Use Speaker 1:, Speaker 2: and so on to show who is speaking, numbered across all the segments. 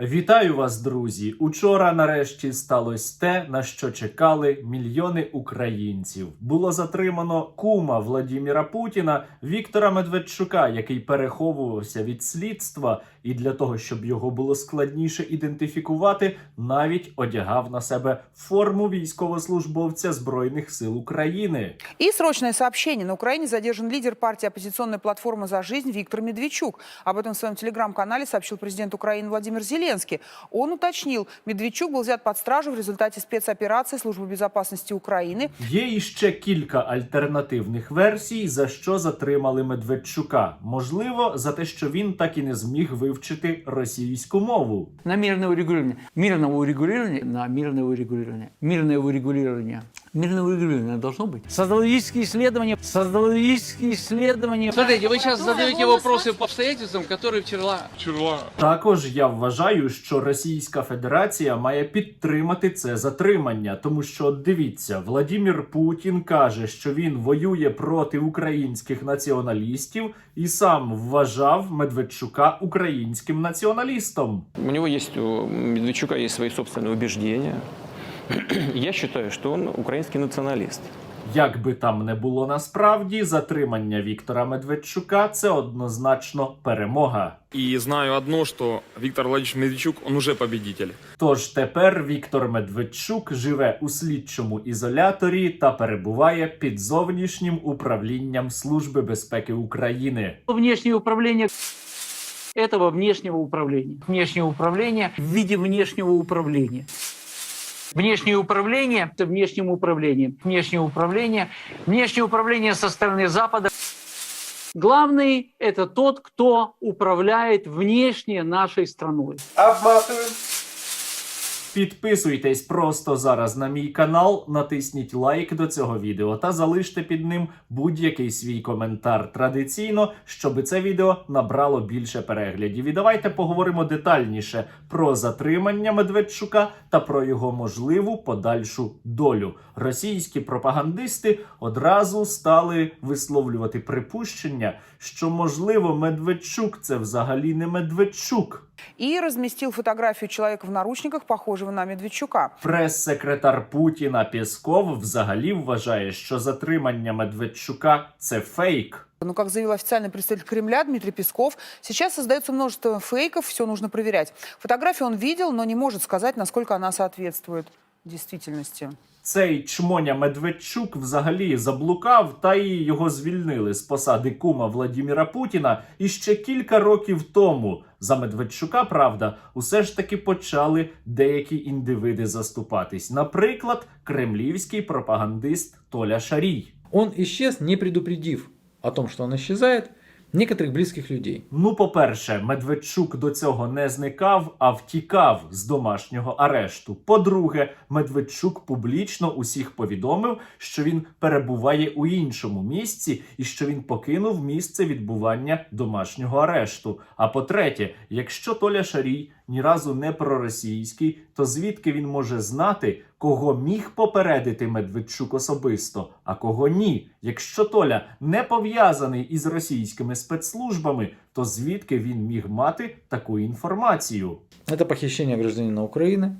Speaker 1: Вітаю вас, друзі! Учора нарешті сталося те, на що чекали мільйони українців. Було затримано кума Владіміра Путіна Віктора Медведчука, який переховувався від слідства, і для того, щоб його було складніше ідентифікувати, навіть одягав на себе форму військовослужбовця Збройних сил України.
Speaker 2: И срочное сообщение. На Украине задержан лидер партии оппозиционной платформы «За жизнь» Виктор Медведчук. Об этом в своем телеграм-канале сообщил президент Украины Владимир Зеленский. Он уточнил, Медведчук был взят под стражу в результате спецоперации Службы безопасности Украины.
Speaker 1: Є іще кілька альтернативних версій, за що затримали Медведчука. Можливо, за те, що він так і не зміг вивчити російську мову.
Speaker 3: на мирне урегулювання. Мирного урегулювання. на мирне урегулювання. Мирне урегулирование Мирное урегулирование должно быть. Социологические исследования. Социологические исследования.
Speaker 4: Смотрите, вы сейчас задаете вопросы по обстоятельствам, которые вчера...
Speaker 5: Вчера
Speaker 1: Також я вважаю, що Російська Федерація має підтримати це затримання, тому що от дивіться, Владімір Путін каже, що він воює проти українських націоналістів і сам вважав Медведчука українським націоналістом.
Speaker 6: У него есть, у Медведчука есть свои собственные убеждения. Я считаю, что он украинский националист.
Speaker 1: Як би там не було насправді, затримання Віктора Медведчука це однозначно перемога.
Speaker 5: И знаю одно, что Виктор Владимирович Медведчук, он уже победитель.
Speaker 1: Тож тепер Віктор Медведчук живе у слідчому ізоляторі та перебуває під зовнішнім управлінням Служби безпеки України.
Speaker 3: Внешнее управление этого внешнего управления. Внешнее управление в виде внешнего управления. Внешнее управление – это внешним управлением. Внешнее управление. Внешнее управление со стороны Запада. Главный – это тот, кто управляет внешне нашей страной.
Speaker 1: Підписуйтесь просто зараз на мій канал, натисніть лайк до цього відео та залиште під ним будь-який свій коментар традиційно, щоб це відео набрало більше переглядів. І давайте поговоримо детальніше про затримання Медведчука та про його можливу подальшу долю. Російські пропагандисти одразу стали висловлювати припущення, що можливо Медведчук це взагалі не Медведчук.
Speaker 2: И разместил фотографию человека в наручниках, похожего на Медведчука.
Speaker 1: Прес-секретар Путіна Пєсков взагалі вважає, що затримання Медведчука це фейк.
Speaker 2: Ну, как заявил официальный представитель Кремля Дмитрий Песков, сейчас создается множество фейков, все нужно проверять. Фотографию он видел, но не может сказать, насколько она соответствует действительности.
Speaker 1: Цей чмоня Медведчук взагалі заблукав, та і його звільнили з посади кума Владіміра Путіна. І ще кілька років тому за Медведчука, правда, усе ж таки почали деякі індивиди заступатись. Наприклад, кремлівський пропагандист Толя Шарій.
Speaker 7: Он исчез, не предупредив о том, что он исчезает, некоторых близких людей.
Speaker 1: Ну, по-перше, Медведчук до цього не зникав, а втікав з домашнього арешту. По-друге, Медведчук публічно усіх повідомив, що він перебуває у іншому місці і що він покинув місце відбування домашнього арешту. А по-третє, якщо Толя Шарій ні разу не проросійський, то звідки він може знати, кого міг попередити Медведчук особисто, а кого ні? Якщо Толя не пов'язаний із російськими спецслужбами, то звідки він міг мати таку інформацію?
Speaker 7: Це похищення громадянина Украины,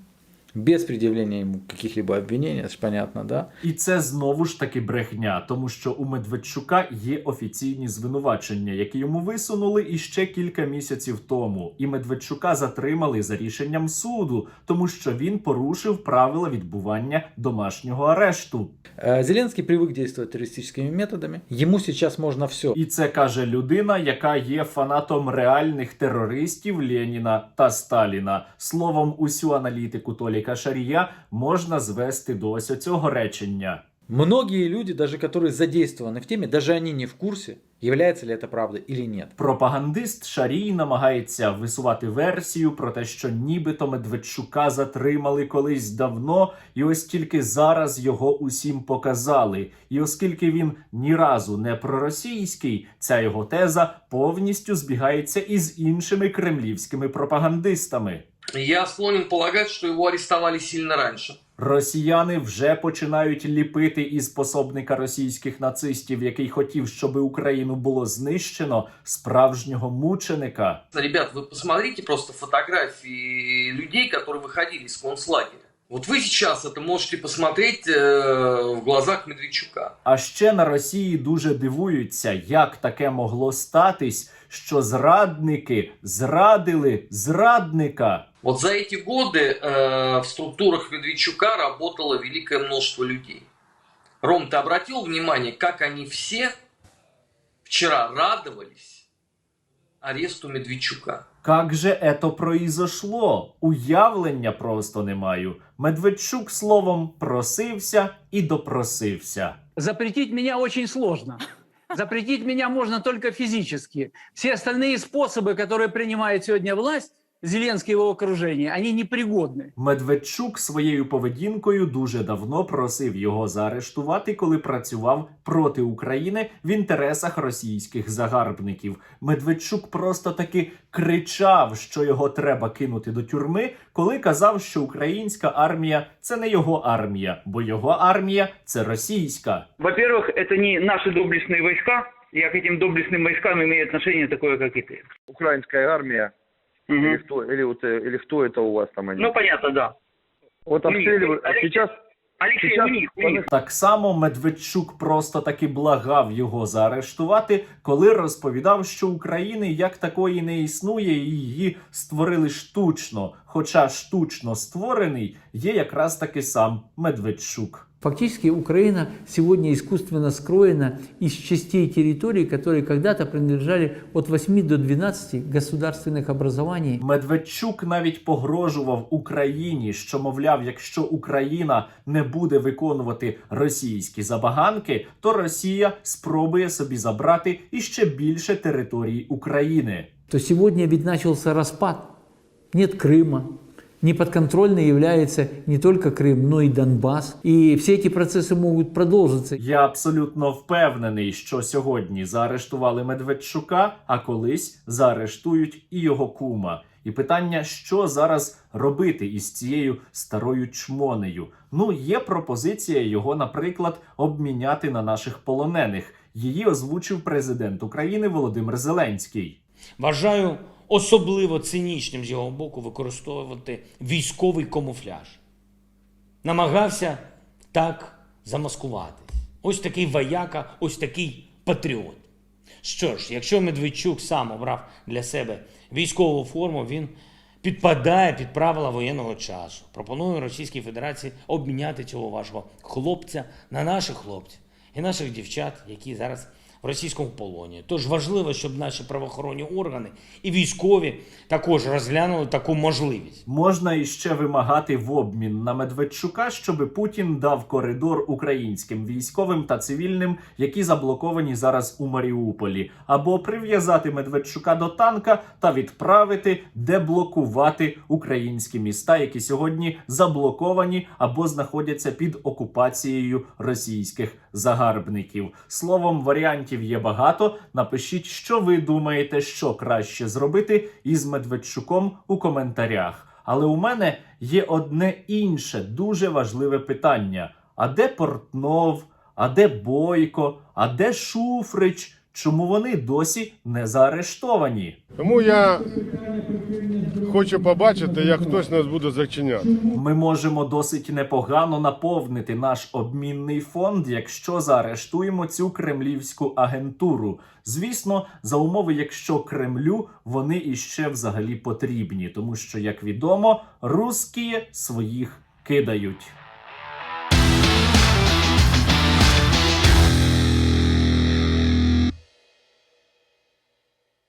Speaker 7: без предъявления ему каких-либо обвинений, это ж понятно, да?
Speaker 1: І це знову ж таки брехня, тому що у Медведчука є офіційні звинувачення, які йому висунули іще кілька місяців тому. І Медведчука затримали за рішенням суду, тому що він порушив правила відбування домашнього арешту.
Speaker 7: Э, Зеленский привык действовать террористическими методами. Ему сейчас можно все.
Speaker 1: І це каже людина, яка є фанатом реальних терористів Леніна та Сталіна. Словом, усю аналітику Толіка Шарія можна звести до ось цього речення.
Speaker 7: Многие люди, даже которые задействованы в теме, даже они не в курсе, является ли это правдой или нет.
Speaker 1: Пропагандист Шарій намагається висувати версію про те, що нібито Медведчука затримали колись давно, і ось тільки зараз його усім показали. І оскільки він ні разу не проросійський, ця його теза повністю збігається із іншими кремлівськими пропагандистами.
Speaker 8: Я склонен полагать, что его арестовали сильно раньше.
Speaker 1: Росіяни вже починають ліпити із пособника російських нацистів, який хотів, щоб Україну було знищено справжнього мученика.
Speaker 8: Ребят, вы посмотрите просто фотографии людей, которые выходили из концлагеря. Вот вы сейчас это можете посмотреть э, в глазах Медведчука.
Speaker 1: А ще на Росії дуже дивуються, як таке могло статись, що зрадники зрадили зрадника.
Speaker 8: Вот за эти годы э, в структурах Медведчука работало великое множество людей. Ром, ты обратил внимание, как они все вчера радовались аресту Медведчука?
Speaker 1: Как же это произошло? Уявлення просто не маю. Медведчук словом просився і допросився.
Speaker 3: Запретить меня очень сложно. Запретить меня можно только физически. Все остальные способы, которые принимает сегодня власть, Зеленский и его окружение, они непригодны.
Speaker 1: Медведчук своєю поведінкою дуже давно просив його заарештувати, коли працював проти України в інтересах російських загарбників. Медведчук просто таки кричав, що його треба кинути до тюрми, коли казав, що українська армія це не його армія, бо його армія це російська.
Speaker 9: Во-первых, это не наши доблестные войска. Я к этим доблестным войскам имею отношение такое, как и ты.
Speaker 10: украинская армия
Speaker 9: Мгм.
Speaker 10: или кто или вот э, или кто это у вас там они?
Speaker 9: Ну, понятно, да.
Speaker 10: вот обстреливают.
Speaker 9: Алексей-
Speaker 10: Сейчас
Speaker 9: Алексей,
Speaker 10: Сейчас
Speaker 9: у них, у них.
Speaker 1: Так само Медведчук просто таки благав його заарештувати, коли розповідав, що України як такої не існує, і її створили штучно. Хоча штучно створений є якраз таки сам Медведчук.
Speaker 11: Фактически Украина сегодня искусственно скроена из частей территории, которые когда-то принадлежали от 8 до 12 государственных образований.
Speaker 1: Медведчук навіть погрожував Україні, що мовляв, якщо Україна не буде виконувати російські забаганки, то Росія спробує собі забрати іще більше територій України.
Speaker 11: То сегодня ведь начался распад. Нет Крыма. Неподконтрольной является не только Крым, но и Донбасс. И все эти процессы могут продолжиться.
Speaker 1: Я абсолютно впевнений, що сьогодні заарештували Медведчука, а колись заарештують і його кума. І питання, що зараз робити із цією старою чмонею? Ну, є пропозиція його, наприклад, обміняти на наших полонених. Її озвучив президент України Володимир Зеленський.
Speaker 12: Вважаю особливо цинічним з його боку використовувати військовий камуфляж. Намагався так замаскуватись. Ось такий вояка, ось такий патріот. Що ж, якщо Медведчук сам обрав для себе військову форму, він підпадає під правила воєнного часу. Пропоную Російській Федерації обміняти цього вашого хлопця на наших хлопців і наших дівчат, які зараз в російському полоні. Тож важливо, щоб наші правоохоронні органи і військові також розглянули таку можливість.
Speaker 1: Можна іще вимагати в обмін на Медведчука, щоб Путін дав коридор українським військовим та цивільним, які заблоковані зараз у Маріуполі, або прив'язати Медведчука до танка та відправити деблокувати українські міста, які сьогодні заблоковані або знаходяться під окупацією російських загарбників. Словом, варіантів є багато. Напишіть, що ви думаєте, що краще зробити із Медведчуком у коментарях. Але у мене є одне інше дуже важливе питання: а де Портнов, а де Бойко, а де Шуфрич? Чому вони досі не заарештовані?
Speaker 10: Тому я хочу побачити, як хтось нас буде зачиняти.
Speaker 1: Ми можемо досить непогано наповнити наш обмінний фонд, якщо заарештуємо цю кремлівську агентуру. Звісно, за умови, якщо Кремлю вони іще взагалі потрібні, тому що, як відомо, русські своїх кидають.